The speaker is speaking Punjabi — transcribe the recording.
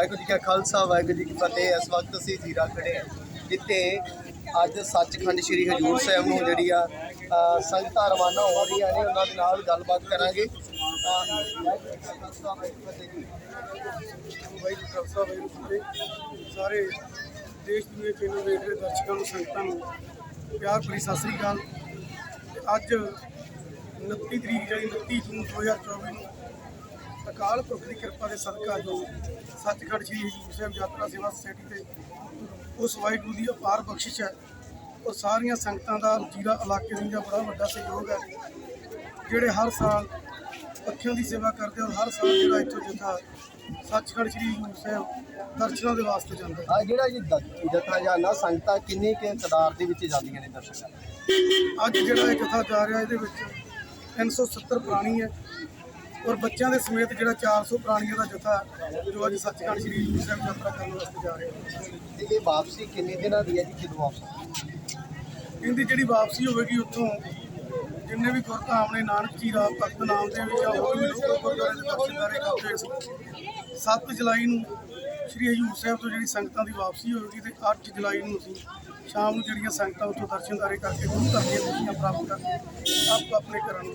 ਵਾਹਿਗੁਰੂ ਜੀ ਕਾ ਖਾਲਸਾ, ਵਾਹਿਗੁਰੂ ਜੀ ਕੀ ਫਤਿਹ। ਇਸ ਵਕਤ ਅਸੀਂ ਜ਼ੀਰਾ ਖੜੇ ਹਾਂ। ਜਿੱਥੇ ਅੱਜ ਸੱਚਖੰਡ ਸ੍ਰੀ ਹਜੂਰ ਸਾਹਿਬ ਨੂੰ ਜਿਹੜੀ ਆ ਸੰਗਤਾਂ ਰਵਾਨਾ ਹੋ ਰਹੀਆਂ ਨੇ ਉਹਨਾਂ ਦੇ ਨਾਲ ਗੱਲਬਾਤ ਕਰਾਂਗੇ। ਵਾਹਿਗੁਰੂ ਜੀ ਕਾ ਖਾਲਸਾ ਵਾਹਿਗੁਰੂ ਫਤਿਹ ਵਾਹਿਗੁਰੂ ਖਾਲਸਾ ਵਾਹਿਗੁਰੂ ਜੀ ਫਤਿਹ ਸਾਰੇ ਦੇਸ਼ ਦੁਨੀਆ ਚੈਨਲ ਵੇਖ ਰਹੇ ਦਰਸ਼ਕਾਂ ਨੂੰ, ਸੰਗਤਾਂ ਨੂੰ ਪਿਆਰ ਭਰੀ ਸਤਿ ਸ੍ਰੀ ਅਕਾਲ। ਅੱਜ 29 ਤਰੀਕ, ਜਿਹੜੀ 29 ਜੂਨ 2024 ਨੂੰ ਅਕਾਲ ਪੁਰਖ ਦੀ ਕਿਰਪਾ ਦੇ ਸਦਕਾ ਜੋ ਸੱਚਖੰਡ ਸ੍ਰੀ ਹਜੂਰ ਸਾਹਿਬ ਯਾਤਰਾ ਸੇਵਾ ਸੁਸਾਇਟੀ ਤੇ ਉਸ ਵਾਹਿਗੁਰੂ ਦੀ ਅਪਾਰ ਬਖਸ਼ਿਸ਼ ਹੈ ਉਹ ਸਾਰੀਆਂ ਸੰਗਤਾਂ ਦਾ ਜੀਰਾ ਇਲਾਕੇ ਦਾ ਬੜਾ ਵੱਡਾ ਸਹਿਯੋਗ ਹੈ ਜਿਹੜੇ ਹਰ ਸਾਲ ਪੱਖਿਆਂ ਦੀ ਸੇਵਾ ਕਰਦੇ ਔਰ ਹਰ ਸਾਲ ਜਿਹੜਾ ਇੱਥੋਂ ਜਥਾ ਸੱਚਖੰਡ ਸ੍ਰੀ ਹਜੂਰ ਸਾਹਿਬ ਦਰਸ਼ਨਾਂ ਦੇ ਵਾਸਤੇ ਜਾਂਦਾ। ਆ ਜਿਹੜਾ ਜੀ ਦ- ਜਥਾ ਜਾਨਾ ਸੰਗਤਾਂ ਕਿੰਨੀ ਕੇ ਤਦਾਦ ਦੇ ਵਿੱਚ ਜਾਂਦੀਆਂ ਨੇ ਦਰਸ਼ਕਾਂ ਅੱਜ ਜਿਹੜਾ ਇਹ ਜਥਾ ਜਾ ਰਿਹਾ ਇਹਦੇ ਵਿੱਚ 370 ਪ੍ਰਾਣੀ ਹੈ ਔਰ ਬੱਚਿਆਂ ਦੇ ਸਮੇਤ ਜਿਹੜਾ 400 ਪ੍ਰਾਣੀਆਂ ਦਾ ਜਥਾ ਜੋ ਅੱਜ ਸੱਚਖੰਡ ਸ੍ਰੀ ਹਜੂਰ ਸਾਹਿਬ ਯਾਤਰਾ ਕਰਨ ਵਾਸਤੇ ਜਾ ਰਿਹਾ ਤੇ ਇਹ ਵਾਪਸੀ ਕਿੰਨੇ ਦਿਨਾਂ ਦੀ ਹੈ ਜੀ ਜਦੋਂ ਵਾਪਸ? ਇਹਦੀ ਜਿਹੜੀ ਵਾਪਸੀ ਹੋਵੇਗੀ ਉੱਥੋਂ ਜਿੰਨੇ ਵੀ ਗੁਰਧਾਮ ਨੇ ਨਾਨਕ ਜੀ ਰਾਮ ਭਗਤ ਨਾਮ ਦੇ ਵਿੱਚ ਆ ਹੋਰ ਵੀ ਲੋਕ ਗੁਰਦੁਆਰੇ ਦੇ ਦਰਸ਼ਨਦਾਰੇ ਕਰਦੇ ਸੀ 7 ਜੁਲਾਈ ਨੂੰ ਸ੍ਰੀ ਹਜੂਰ ਸਾਹਿਬ ਤੋਂ ਜਿਹੜੀ ਸੰਗਤਾਂ ਦੀ ਵਾਪਸੀ ਹੋਵੇਗੀ ਤੇ 8 ਜੁਲਾਈ ਨੂੰ ਅਸੀਂ ਸ਼ਾਮ ਨੂੰ ਜਿਹੜੀਆਂ ਸੰਗਤਾਂ ਉੱਥੋਂ ਦਰਸ਼ਨਦਾਰੇ ਕਰਕੇ ਗੁਰੂ ਘਰ ਦੀਆਂ ਖੁਸ਼ੀਆਂ ਪ੍ਰਾਪਤ ਕਰਕੇ ਆਪ ਆਪਣੇ ਘਰਾਂ ਨੂੰ